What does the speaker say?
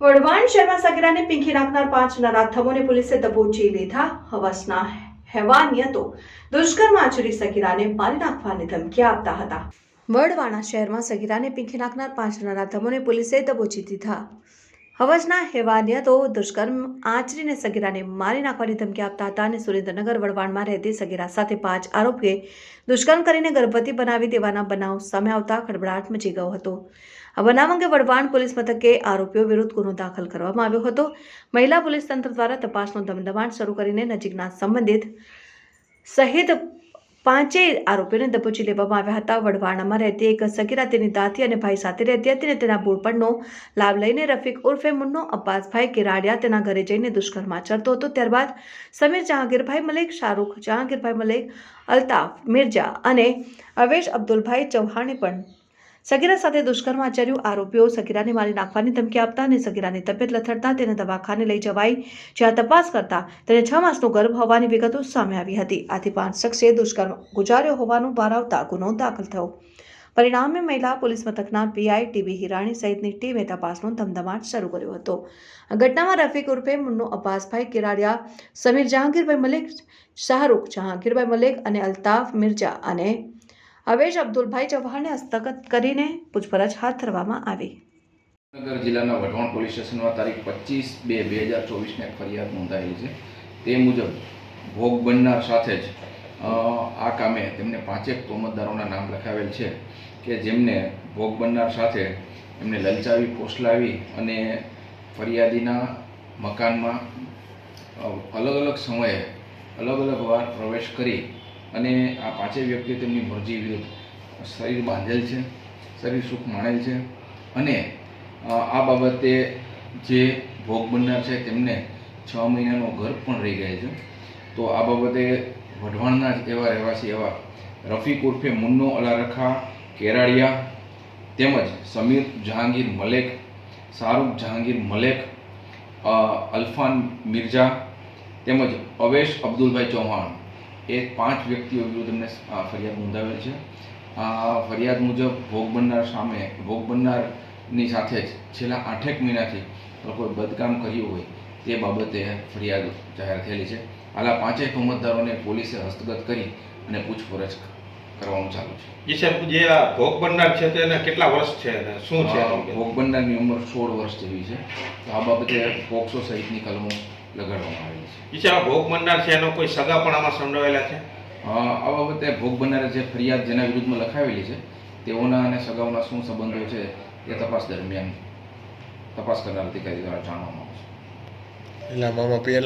વઢવાણ શહેરમાં સગીરાને પીંખી નાખનાર પાંચ નરાધમોને પોલીસે દબોચી લીધા હવસના હેવાનિયતો દુષ્કર્મ આચરી સગીરાને મારી નાખવાની ધમકી આપતા હતા. વડવાણા શહેરમાં સગીરાને પીંખી નાખનાર પાંચ નરાધમોને પોલીસે દબોચી દીધા. હવસના હેવાનિયતો દુષ્કર્મ આચરીને સગીરાને મારી નાખવાની ધમકી આપતા હતા અને સુરેન્દ્રનગર વડવાણમાં રહેતી સગીરા સાથે પાંચ આરોપીએ દુષ્કર્મ કરીને ગર્ભવતી બનાવી દેવાના બનાવ સામે આવતા ખળભળાટ મચી ગયો હતો. આ બનાવ અંગે વડવાણ પોલીસ મથકે આરોપીઓ વિરુદ્ધ ગુનો દાખલ કરવામાં આવ્યો હતો. મહિલા પોલીસ તંત્ર દ્વારા તપાસનો ધમધમાટ શરૂ કરીને નજીકના સંબંધિત સહિત પાંચેય આરોપીઓને દબોચી લેવામાં આવ્યા હતા. વડવાણામાં રહેતી એક સગીરા તેની દાતી અને ભાઈ સાથે રહેતી હતી અને તેના બોળપણનો લાભ લઈને રફીક ઉર્ફે મુન્નો અબ્બાસભાઈ કેરાડિયા તેના ઘરે જઈને દુષ્કર્મ આચરતો હતો. ત્યારબાદ સમીર જહાંગીરભાઈ મલિક, શાહરૂખ જહાંગીરભાઈ મલિક, અલ્તાફ મિર્જા અને અવેશ અબ્દુલભાઈ ચૌહાણે પણ સગીરા સાથે દુષ્કર્મ આચર્યું. આરોપીઓ સગીરાને મારી નાખવાની ધમકી આપતા અને સગીરાની તબિયત લથડતા તેને દવાખાને લઈ જવાઈ. જ્યાં તપાસ કરતા તેને છ માસનો ગર્ભ હોવાની વિગતો સામે આવી હતી. આથી પાંચ શખ્સે દુષ્કર્મ ગુજાર્યો હોવાનું બહાર આવતા ગુનો દાખલ થયો. પરિણામે મહિલા પોલીસ મથકના પીઆઈ ટીબી હિરાણી સહિતની ટીમે તપાસનો ધમધમાટ શરૂ કર્યો હતો. ઘટનામાં રફીક ઉર્ફે મુન્નો અબ્બાસભાઈ કિરાડિયા, સમીર જહાંગીરભાઈ મલિક, શાહરૂખ જહાંગીરભાઈ મલિક અને અલ્તાફ મિર્જા અને અવેશ અબ્દુલભાઈ ચૌહાણને હસ્તગત કરીને પૂછપરછ હાથ ધરવામાં આવી. નગર જિલ્લાના વઢવાણ પોલીસ સ્ટેશનમાં તારીખ પચીસ બે બે હજાર ચોવીસને ફરિયાદ નોંધાયેલી છે. તે મુજબ ભોગ બનનાર સાથે જ આ કામે તેમને પાંચેક તોમતદારોના નામ લખાવેલ છે કે જેમને ભોગ બનનાર સાથે એમને લલચાવી, ફોસલાવી અને ફરિયાદીના મકાનમાં અલગ અલગ સમયે અલગ અલગ વાર પ્રવેશ કરી અને આ પાંચેય વ્યક્તિઓ તેમની મરજી વિરુદ્ધ શરીર બાંધેલ છે, શરીર સુખ માણેલ છે અને આ બાબતે જે ભોગ બનનાર છે તેમને છ મહિનાનો ગર્ભ પણ રહી ગયા છે. તો આ બાબતે વઢવાણના જ એવા રહેવાસી એવા રફીક ઉર્ફે મુન્નો અલારખા, કેરાળિયા તેમજ સમીર જહાંગીર મલેક, શાહરૂખ જહાંગીર મલેક અલ્ફાન મિર્ઝા તેમજ અવેશ અબ્દુલભાઈ ચૌહાણ એ પાંચ વ્યક્તિઓ વિરુદ્ધ એમને ફરિયાદ નોંધાવેલ છે. આ ફરિયાદ મુજબ ભોગ બનનાર સામે ભોગ બનનારની સાથે જ છેલ્લા આઠેક મહિનાથી લોકોએ બદકામ કર્યું હોય તે બાબતે ફરિયાદ જાહેર થયેલી છે. હાલા પાંચેક પાંચેય તોમતદારોને પોલીસે હસ્તગત કરી અને પૂછપરછ કરવાનું ચાલુ છે. જી સાહેબ જે આ ભોગ બનનાર છે તેને કેટલા વર્ષ છે અને શું છે? ભોગ બનનારની ઉંમર સોળ વર્ષ જેવી છે. તો આ બાબતે પોક્સો સહિતની કલમો લગાડવામાં આવેલી છે. આ ભોગ બનનાર છે એનો કોઈ સગા પણ આમાં સંડોવાયેલા છે? આ બાબતે ભોગ બનનારે જે ફરિયાદ જેના વિરુદ્ધમાં લખાવેલી છે તેઓના અને સગાઓના શું સંબંધો છે એ તપાસ દરમિયાન તપાસ કરનાર અધિકારી દ્વારા જાણવામાં આવશે એટલે મામા પેલા